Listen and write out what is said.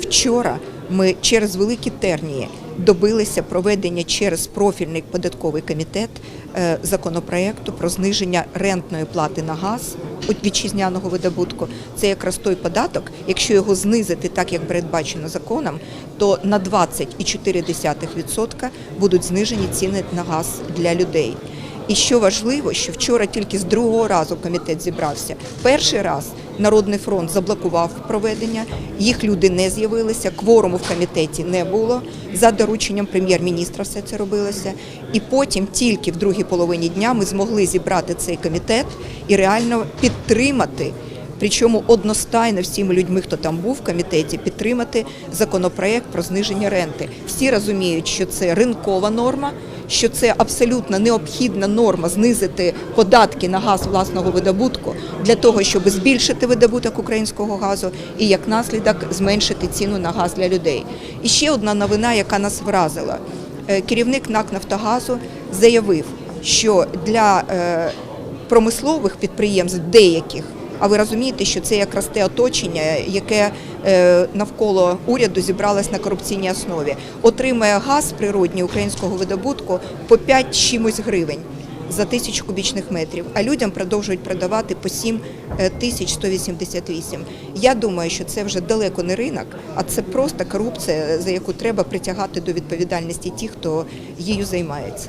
Вчора ми через великі тернії добилися проведення через профільний податковий комітет е, законопроекту про зниження рентної плати на газ вітчизняного видобутку. Це якраз той податок, якщо його знизити так, як передбачено законом, то на 20,4% будуть знижені ціни на газ для людей. І що важливо, що вчора тільки з другого разу комітет зібрався. Перший раз Народний фронт заблокував проведення, їх люди не з'явилися, кворуму в комітеті не було. За дорученням прем'єр-міністра все це робилося. І потім, тільки в другій половині дня, ми змогли зібрати цей комітет і реально підтримати. Причому одностайно всіми людьми, хто там був в комітеті, підтримати законопроект про зниження ренти. Всі розуміють, що це ринкова норма, що це абсолютно необхідна норма знизити податки на газ власного видобутку для того, щоб збільшити видобуток українського газу і як наслідок зменшити ціну на газ для людей. І ще одна новина, яка нас вразила. Е, Керівник НАК Нафтогазу заявив, що для е, промислових підприємств деяких. А ви розумієте, що це якраз те оточення, яке е, навколо уряду зібралось на корупційній основі, отримує газ природній українського видобутку по 5 чимось гривень за тисячу кубічних метрів, а людям продовжують продавати по 7 е, тисяч 188. Я думаю, що це вже далеко не ринок, а це просто корупція, за яку треба притягати до відповідальності ті, хто її займається.